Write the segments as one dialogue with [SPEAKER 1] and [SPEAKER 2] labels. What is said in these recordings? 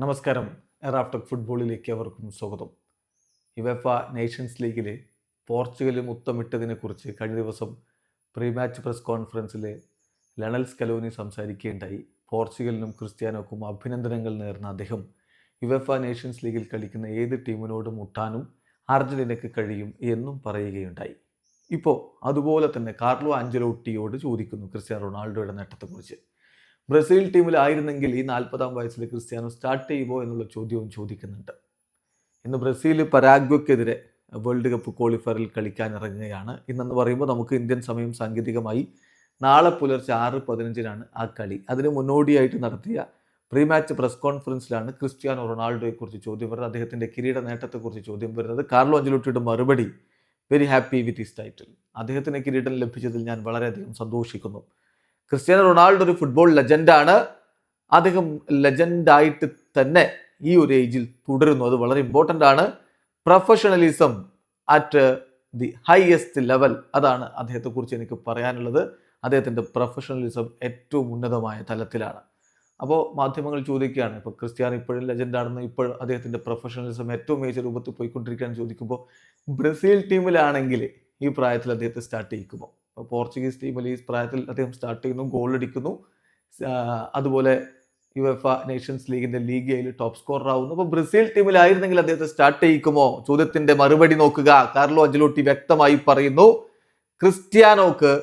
[SPEAKER 1] നമസ്കാരം. എറാഫ്റ്റക് ഫുട്ബോളിലേക്ക് അവർക്കും സ്വാഗതം. യുവഫ നേഷൻസ് ലീഗിൽ പോർച്ചുഗലും മുത്തമിട്ടതിനെക്കുറിച്ച് കഴിഞ്ഞ ദിവസം പ്രീ മാച്ച് പ്രസ് കോൺഫറൻസിൽ ലണൽ സ്കലോനി സംസാരിക്കുകയുണ്ടായി. പോർച്ചുഗലിനും ക്രിസ്ത്യാനോക്കും അഭിനന്ദനങ്ങൾ നേർന്ന അദ്ദേഹം യുവഫ നേഷൻസ് ലീഗിൽ കളിക്കുന്ന ഏത് ടീമിനോടും മുട്ടാനും അർജന്റീനയ്ക്ക് കഴിയും എന്നും പറയുകയുണ്ടായി. ഇപ്പോൾ അതുപോലെ തന്നെ കാർലോ ആഞ്ചലോട്ടിയോട് ചോദിക്കുന്നു ക്രിസ്ത്യാനോ റൊണാൾഡോയുടെ നേട്ടത്തെക്കുറിച്ച്. ബ്രസീൽ ടീമിലായിരുന്നെങ്കിൽ ഈ നാൽപ്പതാം വയസ്സിൽ ക്രിസ്ത്യാനോ സ്റ്റാർട്ട് ചെയ്യുമോ എന്നുള്ള ചോദ്യവും ചോദിക്കുന്നുണ്ട്. ഇന്ന് ബ്രസീൽ പരാഗ്വയ്ക്കെതിരെ വേൾഡ് കപ്പ് ക്വാളിഫയറിൽ കളിക്കാൻ ഇറങ്ങുകയാണ്. ഇന്നെന്ന് പറയുമ്പോൾ നമുക്ക് ഇന്ത്യൻ സമയം സാങ്കേതികമായി നാളെ പുലർച്ചെ ആറ് പതിനഞ്ചിനാണ് ആ കളി. അതിന് മുന്നോടിയായിട്ട് നടത്തിയ പ്രീ മാച്ച് പ്രസ് കോൺഫറൻസിലാണ് ക്രിസ്ത്യാനോ റൊണാൾഡോയെക്കുറിച്ച് ചോദ്യം വരുന്നത് അദ്ദേഹത്തിന്റെ കിരീട നേട്ടത്തെക്കുറിച്ച് ചോദ്യം വരുന്നത്. കാർലോ അഞ്ചലോട്ടിയുടെ മറുപടി very happy with his title അദ്ദേഹത്തിന് കിരീടം ലഭിച്ചതിൽ ഞാൻ വളരെയധികം സന്തോഷിക്കുന്നു. ക്രിസ്ത്യാനോ റൊണാൾഡോ ഒരു ഫുട്ബോൾ ലെജൻഡാണ് അദ്ദേഹം ലെജൻഡായിട്ട് തന്നെ ഈ ഒരു ഏജിൽ തുടരുന്നു. അത് വളരെ ഇമ്പോർട്ടന്റ് ആണ്. Professionalism at the highest level അതാണ് അദ്ദേഹത്തെക്കുറിച്ച് എനിക്ക് പറയാനുള്ളത്. അദ്ദേഹത്തിന്റെ പ്രൊഫഷണലിസം ഏറ്റവും ഉന്നതമായ തലത്തിലാണ്. അപ്പോൾ മാധ്യമങ്ങൾ ചോദിക്കുകയാണ് ഇപ്പോൾ ക്രിസ്ത്യാനോ ഇപ്പോഴും ലെജൻഡാണെന്ന് ഇപ്പോൾ അദ്ദേഹത്തിന്റെ പ്രൊഫഷണലിസം ഏറ്റവും മികച്ച രൂപത്തിൽ പോയിക്കൊണ്ടിരിക്കുകയാണ് ചോദിക്കുമ്പോൾ ബ്രസീൽ ടീമിലാണെങ്കിൽ ഈ പ്രായത്തിൽ അദ്ദേഹത്തെ സ്റ്റാർട്ട് ചെയ്യിക്കുമോ? പോർച്ചുഗീസ് ടീമിൽ ഈ പ്രായത്തിൽ അദ്ദേഹം സ്റ്റാർട്ട് ചെയ്യുന്നു ഗോൾ അടിക്കുന്നു. അതുപോലെ യു എഫ് നേഷൻസ് ലീഗിന്റെ ലീഗ് എയിൽ ടോപ്പ് സ്കോറർ ആവുന്നു. ബ്രസീൽ ടീമിലായിരുന്നെങ്കിൽ അദ്ദേഹത്തെ സ്റ്റാർട്ട് ചെയ്യിക്കുമോ? ചോദ്യത്തിന്റെ മറുപടി നോക്കുക. കാർലോ അഞ്ചലോട്ടി വ്യക്തമായി പറയുന്നു ക്രിസ്ത്യാനോക്ക്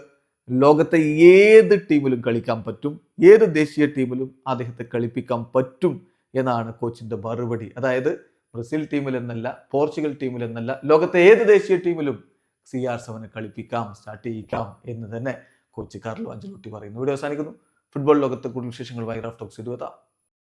[SPEAKER 1] ലോകത്തെ ഏത് ടീമിലും കളിക്കാൻ പറ്റും? ഏത് ദേശീയ ടീമിലും അദ്ദേഹത്തെ കളിപ്പിക്കാൻ പറ്റും? എന്നാണ് കോച്ചിന്റെ മറുപടി. അതായത് ബ്രസീൽ ടീമിലെന്നല്ല പോർച്ചുഗൽ ടീമിലെന്നല്ല ലോകത്തെ ഏത് ദേശീയ ടീമിലും സി ആർ സെവനെ കളിപ്പിക്കാം സ്റ്റാർട്ട് ചെയ്യിക്കാം എന്ന് തന്നെ കോച്ച് കാർലോ അഞ്ചലോട്ടി പറയുന്നു. വീഡിയോ അവസാനിക്കുന്നു. ഫുട്ബോൾ ലോകത്തെ കൂടുതൽ വിശേഷങ്ങൾ വൈറാഫ് ടോക്സ് ഇടുവെത്താം